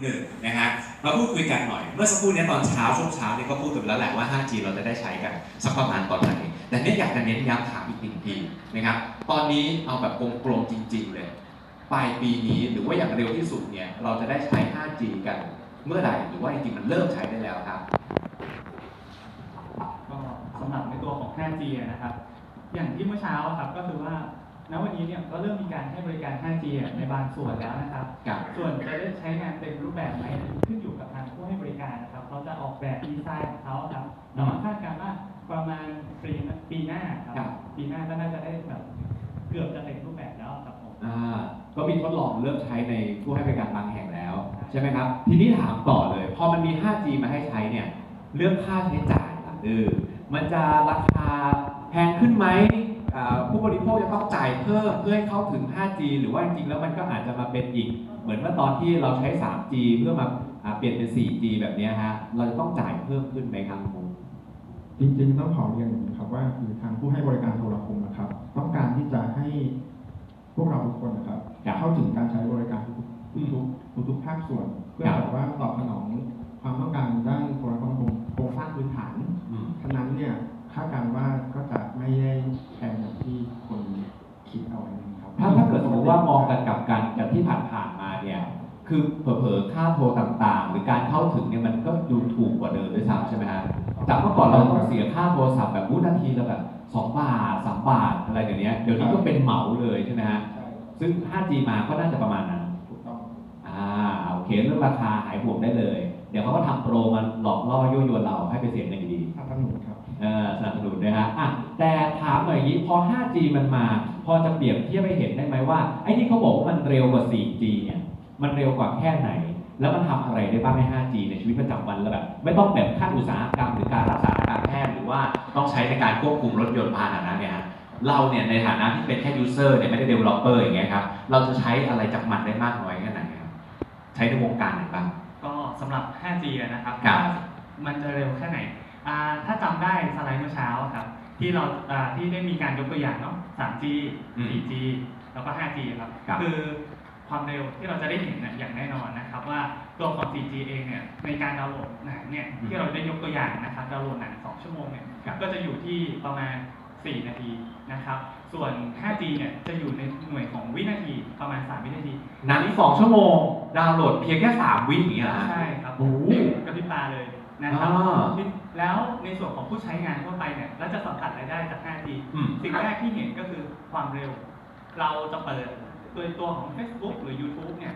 หนึ่งนะฮะมาพูดคุยกันหน่อย เมื่อสักครู่นี้ตอนเช้าช่วงเช้าเนี่ยก็พูดกันแล้วแหละว่า 5G เราจะได้ใช้กันสักประมาณตอนไหนแต่เนี่ยอยากจะเน้นย้ำถามอีกหนึ่งทีนะครับตอนนี้เอาแบบกลมๆจริง ๆ เลยปลายปีนี้หรือว่าอย่างเร็วที่สุดเนี่ยเราจะได้ใช้ 5G กันเมื่อไหร่หรือว่าจริงๆมันเริ่มใช้ได้แล้วครับก็สำหรับในตัวของ 5G นะครับ อย่างที่เมื่อเช้าครับก็คือว่า ณวันนี้เนี่ยก็เริ่มมีการให้บริการ 5G อะในบางส่วนแล้วนะครับ ครับ ส่วนจะได้ใช้งานเต็มรูปแบบไหมขึ้นอยู่กับทางผู้ให้บริการนะครับเขาจะออกแบบดีไซน์ของเขาครับเราคาดการณ์ว่าประมาณปีหน้าปีหน้าคครัรับบปีหน้าก็น่าจะได้แบบเกือบจะเต็มรูปแบบแล้วครับผม อ่าก็มีทดลองเริ่มใช้ในผู้ให้บริการบางแห่งแล้ว ใช่ไหมครับ ทีนี้ถามต่อเลย พอมันมี 5G มาให้ใช้เนี่ย เรื่องค่าใช้จ่ายล่ะเออมันจะราคาแพงขึ้นไหมอ่า ผู้บริโภคจะต้องจ่ายเพิ่มเพื่อให้เข้าถึง 5G หรือว่าจริงๆแล้วมันก็อาจจะมาเป็นอีก เหมือนเมื่อตอนที่เราใช้ 3G เพื่อมาอ่าเปลี่ยนเป็น 4G แบบเนี้ยฮะเราจะต้องจ่ายเพิ่มขึ้นไหมครับคุณจริงๆต้องขอเรียนอย่างนี้ครับว่าคือทางผู้ให้บริการโทรคมนะครับ ต้องการที่จะให้พวกเราทุกคนนะครับครับเข้าถึงการใช้บริการทุกๆทุกๆทุกๆภาคส่วน เพื่อครับแบบว่าตอบสนอง ค่าโทรต่างๆ หรือการเข้าถึงเนี่ยมันก็ดูถูกกว่าเดิมด้วยซ้ำใช่ไหมฮะจากเมื่อก่อนเราต้องเสียค่าโทรศัพท์แบบวุ้นาทีละแบบ2บาท3บาทอะไรเดี๋ยวนี้เดี๋ยวนี้ก็เป็นเหมาเลยใช่ไหมฮะใช่ซึ่ง 5G มาก็น่าจะประมาณนั้นถูกต้องอ่าโอเคเรื่องราคาหายห่วงได้เลย เดี๋ยวเขาก็ทำโปรมาหลอกล่อยั่วยวนเราให้ไปเสียเงินดีสนับสนุนครับเออสนับสนุนนะฮะอะแต่ถามหน่อยอย่างนี้พอ 5G มันมา พอจะเปรียบเทียบให้เห็นได้ไหมว่าไอ้ที่เขาบอกว่ามันเร็วกว่า 4G เนี่ยมันเร็วกว่าแค่ไหน แล้วมันทำอะไรได้บ้างใน 5G ในชีวิตประจำวันแล้วแบบไม่ต้องแบบขั้นอุตสาหกรรมหรือการรักษาการแพทย์หรือว่าต้องใช้ในการควบคุมรถยนต์พาหนะเนี่ยฮะเราเนี่ยในฐานะที่เป็นแค่ user เนี่ยไม่ได้ developer อย่างเงี้ยครับเราจะใช้อะไรจากมันได้มากน้อยแค่ไหนครับใช้ในวงการไหนบ้าง ก็สำหรับ 5G อะนะครับครับ ว่ามันจะเร็วแค่ไหนอ่าถ้าจำได้สไลด์เมื่อเช้าครับ ที่เราอ่าที่ได้มีการยกตัวอย่างเนาะ 3G อืม 4G แล้วก็ 5G ครับ ครับ คือ ความเร็วที่เราจะได้เห็นเนี่ยอย่างแน่นอนนะครับ ว่าตัวของ 4G เองเนี่ยในการดาวน์โหลดหนังเนี่ยที่เราได้ยกตัวอย่างนะครับดาวน์โหลดหนัง 2 ชั่วโมงเนี่ยก็จะอยู่ที่ประมาณ 4 นาทีนะครับ ส่วน 5G เนี่ยจะอยู่ในหน่วยของวินาทีประมาณ 3 วินาทีหนังสองชั่วโมง ดาวน์โหลดเพียงแค่ 3 วิอย่างเงี้ยเหรอฮะใช่ครับโอ้โหกระพริบตาเลยนะครับอ่าแล้วในส่วนของผู้ใช้งานทั่วไปเนี่ยเราจะสัมผัสรายได้จาก 5G อืมสิ่งแรกที่เห็นก็คือความเร็ว เราจะเปิด ตัวตัวของ Facebook หรือ YouTube เนี่ย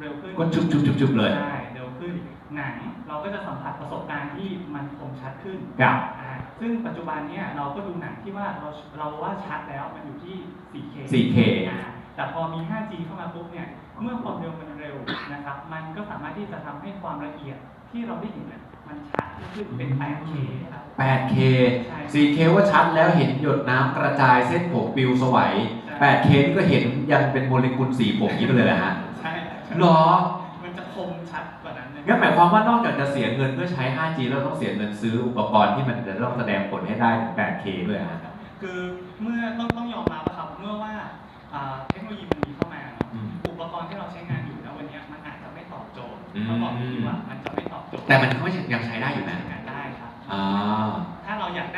เร็วขึ้นก็จุบจุบจุบจุบเลย ใช่เร็วขึ้นหนังเราก็จะสัมผัสประสบการณ์ที่มันคมชัดขึ้นครับ อ่าซึ่งปัจจุบันเนี่ยเราก็ดูหนังที่ว่าเราเราว่าชัดแล้วมันอยู่ที่ 4K 4K อ่าแต่พอมี 5G เข้ามาปุ๊บเนี่ยเมื่อความเร็วมันเร็วนะครับ มันก็สามารถที่จะทำให้ความละเอียดที่เราได้เห็นเนี่ยมันชัดขึ้นเป็น 8K ครับ 8K ใช่ 4K ว่าชัดแล้วเห็นหยดน้ำกระจายเส้นผมปลิวสวัย 8K นี่ก็เห็นยันเป็นโมเลกุลสีผมนี้ไปเลยนะฮะใช่หรอ มันจะคมชัดกว่านั้นเลยงั้นหมายความว่านอกจากจะเสียเงินเพื่อใช้ 5G แล้วต้องเสียเงินซื้ออุปกรณ์ที่มันจะต้องแสดงผลให้ได้ถึง 8K ด้วยฮะ คือเมื่อต้องต้องยอมรับนะครับเมื่อว่าอ่าเทคโนโลยีมันมีเข้ามาเนอะอืม อุปกรณ์ที่เราใช้งานอยู่นะวันเนี้ยมันอาจจะไม่ตอบโจทย์อืมเขาบอกอย่างนี้ว่ามันจะไม่ตอบโจทย์แต่มันก็ยังใช้ได้อยู่นะ ใช้งานได้ครับ อ่า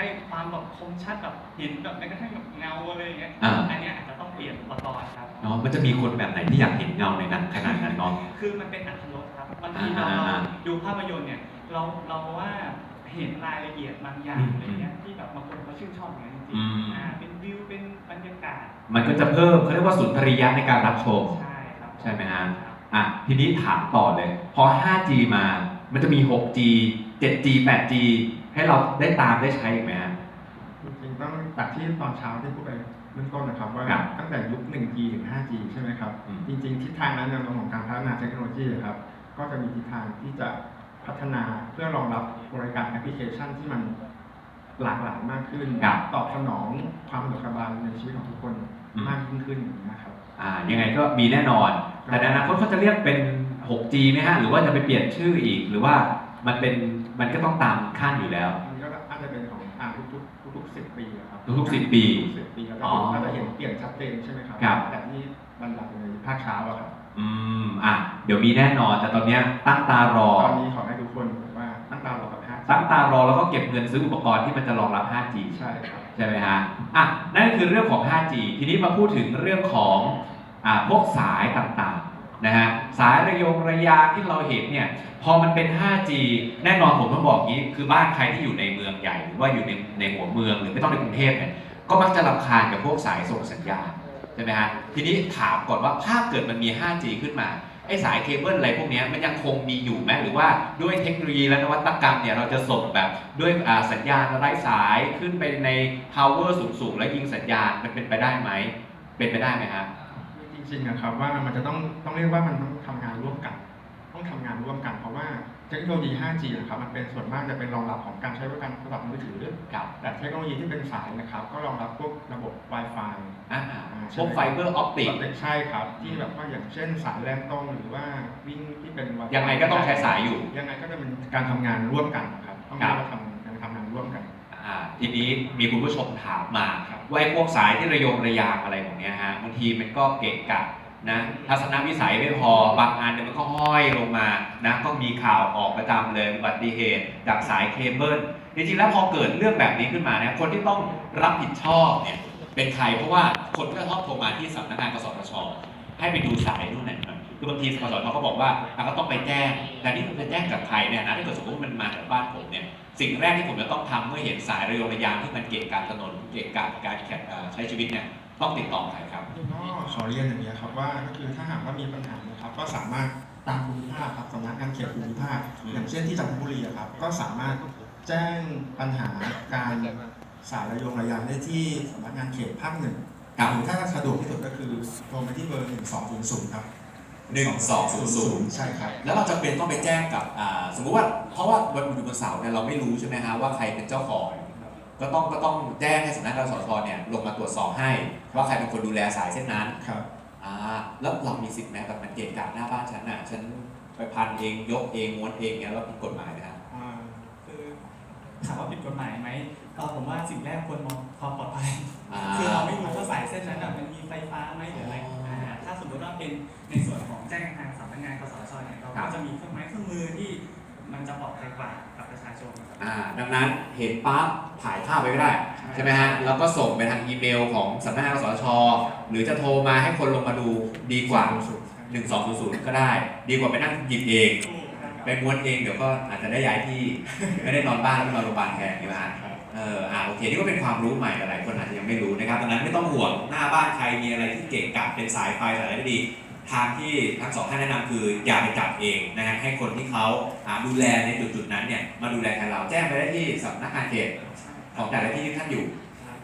ได้ความแบบคมชัดแบบเห็นแบบแม้กระทั่งแบบเงาอะไรอย่างเงี้ยอ่า อันเนี้ยอาจจะต้องเปลี่ยนอุปกรณ์ครับ เนาะมันจะมีคนแบบไหนที่อยากเห็นเงาในหนังขนาดนั้นเนาะ คือมันเป็นอัตรสครับบางทีเราอ่าเราดูภาพยนตร์เนี่ยเราเราว่าเห็นรายละเอียดบางอย่างอืมอะไรเงี้ยที่แบบบางคนเขาชื่นชอบอย่างนั้นจริอืงมๆอ่าเป็นวิวเป็นบรรยากาศมันก็จะเพิ่มเขาเรียกว่าสุนทรียะในการรับชม ใช่ครับใช่ไหมฮะ ครับอะทีนี้ถามต่อเลย พอ 5G มา มันจะมี 6G 7G 8G ให้เราได้ตามได้ใช้อีกไหมฮะ จริงๆต้องจากที่ตอนเช้าที่พูดไปเบื้องต้นนะครับว่าครับตั้งแต่ยุค 1G ถึง 5G ใช่ไหมครับ อืม จริงๆทิศทางและแนวโน้มของการพัฒนาเทคโนโลยีครับก็จะมีทิศทางที่จะพัฒนาเพื่อรองรับบริการแอปพลิเคชันที่มันหลากหลายมากขึ้น ครับ ตอบสนองความสะดวกสบายในชีวิตของทุกคนอืมมากยิ่งขึ้นนะครับ อ่ายังไงก็มีแน่นอน แต่ในอนาคตเขาจะเรียกเป็น 6G ไหมฮะ หรือว่าจะไปเปลี่ยนชื่ออีก หรือว่ามันเป็น มันก็ต้องตามขั้นอยู่แล้ว มันก็อาจจะเป็นของอ่าทุกๆทุกๆสิบปีอะครับทุกๆ10ปีทุกๆสิบปีก็จะอ๋อเห็นก็จะเห็นเปลี่ยนชัดเจนใช่ไหมครับ ครับ แต่ที่บรรยัติในภาคเช้าอะครับออืมอะเดี๋ยวมีแน่นอนแต่ตอนเนี้ยตั้งตารอ ตอนนี้ขอให้ทุกคนแบบว่าตั้งตารอกับ 5G ตั้งตารอแล้วก็เก็บเงินซื้ออุปกรณ์ที่มันจะรองรับ 5G ใช่ครับ ใช่ไหมฮะอะนั่นคือเรื่องของ 5G ทีนี้มาพูดถึงเรื่องของอ่าพวกสายต่างๆ นะฮะสายระยงระยางที่เราเห็นเนี่ยพอมันเป็น 5G แน่นอนผมต้องบอกงี้ คือบ้านใครที่อยู่ในเมืองใหญ่หรือว่าอยู่ในในหัวเมืองหรือไม่ต้องในกรุงเทพเนี่ยก็มักจะรำคาญกับพวกสายส่งสัญญาณใช่ไหมฮะทีนี้ถามก่อนว่าถ้าเกิดมันมี 5G ขึ้นมาไอ้สายเคเบิลอะไรพวกเนี้ยมันยังคงมีอยู่ไหมหรือว่าด้วยเทคโนโลยีและนวัตกรรมเนี่ยเราจะส่งแบบด้วยสัญญาณไร้สายขึ้นไปใน power สูงๆ แล้วยิงสัญญาณมันเป็นไปได้ไหมเป็นไปได้ไหมฮะจ ริงๆนะครับว่ามันจะต้องต้องเรียกว่ามันต้องทำงานร่วมกัน ต้องทำงานร่วมกัน เพราะว่าเทคโนโลยี 5G นะครับมันเป็นส่วนมากจะเป็นรองรับของการใช้บริการโทรศัพท์มือถือครับแต่เทคโนโลยีที่เป็นสายนะครับ ก็รองรับพวกระบบ Wi-Fi อ่าพวกไฟเบอร์ออปติกใช่ครับ ที่แบบว่าอย่างเช่นสายแรงตรงหรือว่าวิ่งที่เป็น Wi-Fi ยังไงก็ต้องใช้สายอยู่ ยังไงก็จะเป็นการทำงานร่วมกันนะครับต้องครัเรียบกว่าทำ ทีนี้มีคุณผู้ชมถามมาครับว่าไอ้พวกสายที่ระยงระยางอะไรของเนี้ยฮะบางทีมันก็เกะกะนะทัศนวิสัยไม่พอบางอันเนี่ยมันก็ห้อยลงมานะก็มีข่าวออกประจำเลยอุบัติเหตุจากสายเคเบิลจริงๆแล้วพอเกิดเรื่องแบบนี้ขึ้นมาเนี่ยคนที่ต้องรับผิดชอบเนี่ยเป็นใครเพราะว่าคนก็ชอบโทรมาที่สำนักงานกสทชให้ไปดูสายนู่นนั่นหน่อย คือบางทีสสทก็บอกว่าอะก็ต้องไปแจ้งแต่นี่มันจะแจ้งกับใครเนี่ยนะถ้าเกิดสมมติมันมาจากบ้านผมเนี่ยสิ่งแรกที่ผมจะต้องทำเมื่อเห็นสายระยงระยางที่มันเกะกะถนนเกะกะการแข่งเอ่อใช้ชีวิตเนี่ยต้องติดต่อใครครับ ก็ขอเรียนอย่างนี้ยครับว่าก็คือถ้าหากว่ามีปัญหานะครับ ก็สามารถตามภูมิภาคครับสำนักงานเขตภูมิภาค อืม อย่างเช่นที่จันทบุรีอะครับก็สามารถแจ้งปัญหาการสายระยงระยางได้ที่สำนักงานเขตภาคหนึ่งหรือถ้าสะดวกที่สุดก็คือโทรไปที่เบอร์ 1200 ครับ หนึ่งสองศูนย์ศูนย์ใช่ครับ แล้วเราจะเป็นต้องไปแจ้งกับอ่าสมมุติว่าเพราะว่าวันอยู่บนเสาเนี่ยเราไม่รู้ใช่ไหมฮะว่าใครเป็นเจ้าของ ก็ต้องก็ต้องแจ้งให้สำนักงานกสทเนี่ยลงมาตรวจสอบให้ ว่าใครเป็นคนดูแลสายเส้นนั้นครับ อ่าแล้วเรามีสิทธิ์ไหมแบบมันเกะกะหน้าบ้านฉันน่ะฉันไปพันเองยกเองม้วนเองเงี้ยแล้วผิดกฎหมายนะครับอ่าคือถามว่าผิดกฎหมายไหมเอ่อผมว่าสิ่งแรกควรมองความปลอดภัย อ่า คือเราไม่รู้ว่าสายเส้นนั้นน่ะมันมีไฟฟ้าไหมหรืออะไร อ๋ออ่าถ้าสมมติว่าเป็นในส่วนของแจ้งทางสำนักงานกสทชเนี่ยเราครัก็บจะมีเครื่องไม้เครื่องมือที่มันจะปลอดภัยกว่ากับประชาชนครับ อ่าดังนั้นเห็นปั๊บถ่ายภาพไว้ก็ได้ ใช่ไหมฮะแล้วก็ส่งไปทางอีเมลของสำนักงานกสทชหรือจะโทรมาให้คนลงมาดูดีกว่า 1200 ก็ได้ ดีกว่าไปนั่งหยิบเอง ไปม้วนเองเดี๋ยวก็อาจจะได้ย้ายที่ ไม่ได้นอนบ้านแล้วก็นอนโรงพยาบาลแทนใช่ไหมฮะ เอออ่าโอเคนี่ก็เป็นความรู้ใหม่หลายคนอาจจะยังไม่รู้นะครับดังนั้นไม่ต้องห่วงหน้าบ้านใครมีอะไรที่เกะกะเป็นสายไฟสายอะไรไม่ดี ทางที่ทั้งสองท่านแนะนำคืออย่าไปจับเองนะฮะให้คนที่เขาอ่าดูแลในจุดๆนั้นเนี่ยมาดูแลแทนเราแจ้งไปได้ที่สำนักงานเขตของแต่ละที่ที่ท่านอยู่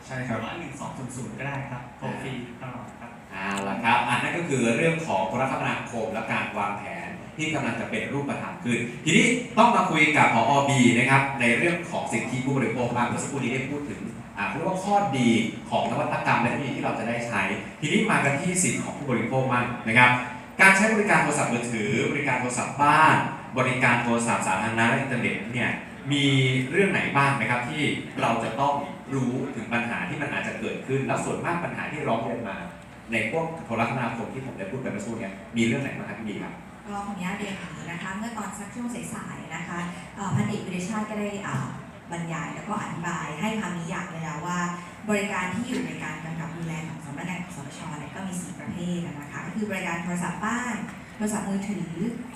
ใช่ครับหรือว่าหนึ่งสองศูนย์ศูนย์ก็ได้ครับโทรฟรีตลอดครับ เอาละครับ อันนั้นก็คือเรื่องของโทรคมนาคมและการวางแผน ที่กำลังจะเป็นรูปธรรมขึ้น ทีนี้ต้องมาคุยกับพอบีนะครับในเรื่องของสิทธิผู้บริโภคบ้างเมื่อสักครู่นี้ได้พูดถึงอ่าเรียกว่าข้อดีของนวัตกรรมและเทคโนโลยีที่เราจะได้ใช้ ทีนี้มากันที่สิทธิของผู้บริโภคบ้างนะครับการใช้บริการโทรศัพท์มือถือ บริการโทรศัพท์บ้าน บริการโทรศัพท์สาธารณะและอินเทอร์เน็ตเนี่ยมีเรื่องไหนบ้างนะครับที่เราจะต้องรู้ถึงปัญหาที่มันอาจจะเกิดขึ้น แล้วส่วนมากปัญหาที่ร้องเรียนมา ในพวกโทรคมนาคมที่ผมได้พูดไปเมื่อสักครู่เนี่ยมีเรื่องไหนบ้างครับพี่บีครับ ก็ขออนุญาตเรียนอย่างนี้นะคะ เมื่อตอนสักช่วงสายๆนะคะเอ่อพันเอกวิเดชาติก็ได้อ่าบรรยายแล้วก็อธิบายให้คำนิยามเลยแล้วว่า บริการที่อยู่ในการกำกับดูแลของสำนักงานกสทชเนี่ยก็มี 4 ประเภทนะคะก็คือบริการโทรศัพท์บ้านโทรศัพท์มือถือ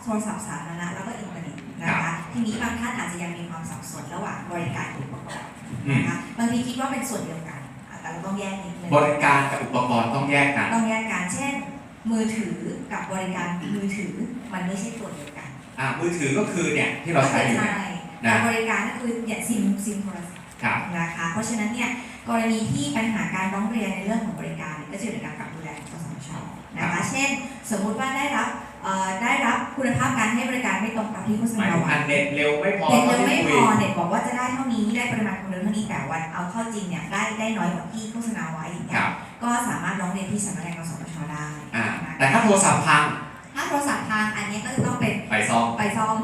โทรศัพท์สาธารณะแล้วก็อินเทอร์เน็ตนะคะทีนี้บางท่านอาจจะยังมีความสับสนระหว่างบริการกับอุปกรณ์นะคะบางทีคิดว่าเป็นส่วนเดียวกันอะแต่เราต้องแยกนิดนึงบริการกับอุปกรณ์ต้องแยกกันต้องแยกกันเช่น มือถือกับบริการมือถือมันไม่ใช่ตัวเดียวกันอ่ามือถือก็คือเนี่ยที่เราใช้อยู่เนี่ย ใช่นะ แต่บริการก็คือเนี่ยซิมซิมโทรศัพท์ครับ นะคะ เพราะฉะนั้นเนี่ยกรณีที่ปัญหาการร้องเรียนในเรื่องของบริการเนี่ยก็จะอยู่ในการกำกับดูแลของกสทชนะคะเช่น สมมุติว่าได้รับเอ่อได้รับคุณภาพการให้บริการไม่ตรงตามที่โฆษหมายณาถึงไว้อันเน็ตเร็วไม่พอเน็ตเท่ายังที่ไม่คุพย อเน็ตบอกว่าจะได้เท่านี้ได้ปริ มาณความเร็วเท่านี้แต่วันเอาเข้าจริงเนี่ยได้ได้น้อยกว่าที่โฆษณาไว้อย่างคเงี้รัยบก็สามารถร้องเรียนที่สำนักงานกสทชได้อ่านะคะแต่ถ้าโทรศัพท์พังถ้าโทรศัพท์ทางอันเนี้ยก็จะต้องเป็น ไปซ่อม ไปซ่อม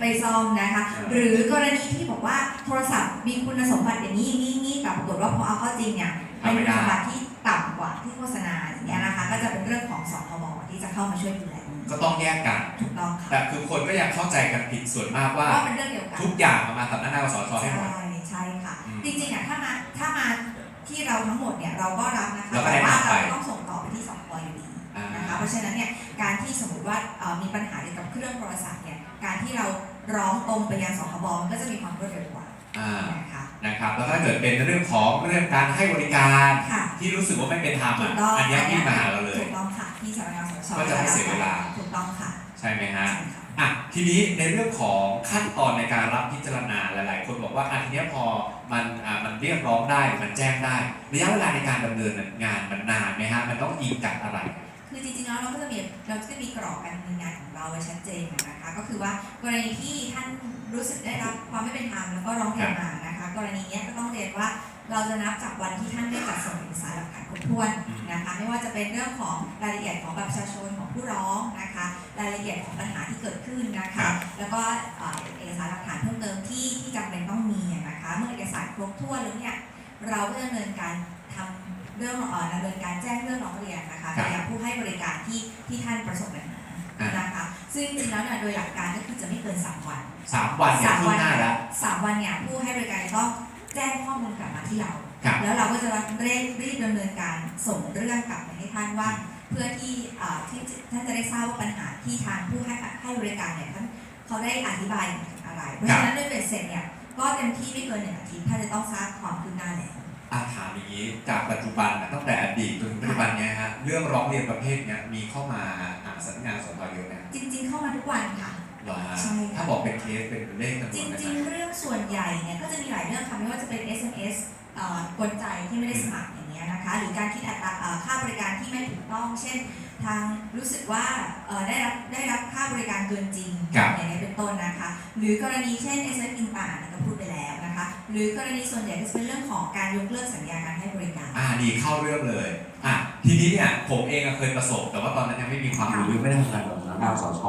ไปซ่อมนะคะอ่าหรือกรณีที่บอกว่าโทรศัพท์มีคุณสมบัติอย่างนี้อย่างนี้อย่างนี้แต่ปรากฏว่าพอเอาเข้าจริงเนี่ยเป็นคุณสมบัติที่ต่ำกว่าที่โฆษณาอย่างเงี้ยนะคะ ก็จะเป็นเรื่องของสคบที่จะเข้ามาช่วยดูแลตรงนี้ก็ต้องแยกกัน ถูกต้องค่ะแต่คือคนก็ยังเข้าใจกันผิดส่วนมากว่า ว่าเป็นเรื่องเดียวกันทุกอย่างมามาสำนักงานกสชให้หมดใช่ใช่ค่ะอืม จริงๆอะถ้ามาถ้ามาที่เราทั้งหมดเนี่ยเราก็รับนะคะแล้วก็แต่แนะว่านำไป เราต้องส่งต่อไปที่สคบอยู่ดีอ่านะคะเพราะฉะนั้นเนี่ยการที่สมมติว่าเอ่อมีปัญหาเกี่ยวกับเครื่องโทรศัพท์เนี่ยการที่เราร้องตรงไปยังสคบมันก็จะมีความรวดเร็วกว่าอ่านะคะนะครับแล้วถ้าเกิดเป็นเรื่องของเรื่องการให้บริการค่ะ ที่รู้สึกว่าไม่เป็นธรรมถูอะกต้องอันเนี้ยพี่มาหาเราเลย ถูกต้องค่ะที่สำนักงานสชก็จะไม่เสียเวลา ถูกต้องค่ะใช่ไหมฮะ ใช่ค่ะ อะทีนี้ในเรื่องของขั้นตอนในการรับพิจารณาหลาย ๆ คนบอกว่าอะทีเนี้ยพอมันอ่ามันเรียกร้องได้มันแจ้งได้ระยะเวลาในการดำเนินงานมันนานไหมฮะมันต้องอิงจากอะไร คือจริงๆแล้วเราก็จะมีเราก็จะมีกรอบการดำเนินงานของเราไว้ชัดเจนนะคะ ก็คือว่ากรณีที่ท่านรู้สึกได้รับความไม่เป็นธรรมแล้วก็ร้องเรียนมานะคะ กรณีเนี้ยก็ต้องเรียนว่า เราจะนับจากวันที่ท่านได้จัดส่งเอกสารหลักฐานครบถ้วนนะคะไม่ว่าจะเป็นเรื่องของรายละเอียดของบัตรประชาชนของผู้ร้องนะคะรายละเอียดของปัญหาที่เกิดขึ้นนะครัคะบแล้วก็เอ่อเอกสารหลักฐานเพิ่มเติมที่ที่จำเป็นต้องมีนะคะเมื่อเอกสารครบถ้วนแล้วเนี่ยเราก็จะดำเนินการทำเรื่องเอ่อดำเนินการแจ้งเรื่องร้องเรียนนะคะไปยังผู้ให้บริการที่ที่ท่านประสบปัญหานะคะซึ่งจริงๆแล้วเนี่ยโดยหลักการก็คือจะไม่เกิน 3 วันสามวันเนี่ยสามขึ้วันหน้าแล้วสามวันเนี่ยผู้ให้บริการจะต้อง แจ้งข้อมูลกลับมาที่เรา ครับ แล้วเราก็จะเร่งรีบดำเนินการส่งเรื่องกลับไปให้ท่านว่า เพื่อที่เอ่อที่ท่านจะได้ทราบว่าปัญหาที่ทางผู้ให้ให้บริการเนี่ยท่านเขาได้อธิบายถึงอะไร เพราะฉะนั้นด้วยเบ็ดเสร็จเนี่ยก็เต็มที่ไม่เกินหนึ่งอาทิตย์ท่านจะต้องทราบความคืบหน้าแล้ว อาถามอย่างนี้จากปัจจุบันนะตั้งแต่อดีตจนถึงปัจจุบันเนี้ยฮะเรื่องร้องเรียนประเภทเนี้ยมีเข้ามาหาสำนักงานสทเยอะไหมจริงๆเข้ามาทุกวันค่ะ เหรอฮะใช่ค่ะ ถ้าบอกเป็นเคสเป็นเลขจำนจวนได้ริงไหมๆเรื่องส่วนใหญ่เนี่ยก็จะมีหลายเรื่องค่ะไม่ว่าจะเป็น SMS เอ่อกลใจที่ไม่ได้สมัครอย่างเงี้ยนะคะ หรือการคิดอัตราเอ่อค่าบริการที่ไม่ถูกต้อง เช่น ทางรู้สึกว่าเอ่อได้รับได้รับค่าบริการเกินจริงครับ อย่างนี้ยเป็นต้นนะคะ หรือกรณีเช่น SMS อินต่างๆก็พูดไปแล้วนะคะ หรือกรณีส่วนใหญ่ก็จะเป็นเรื่องของการยกเลิกสัญญาการให้บริการ อ่าดีเข้าเรื่องเลยอะทีนี้เนี่ยผมเองอะเคยประสบ แต่ว่าตอนนั้นยังไม่มีความรู้ไม่ได้ทำงานกับสำนักงานสช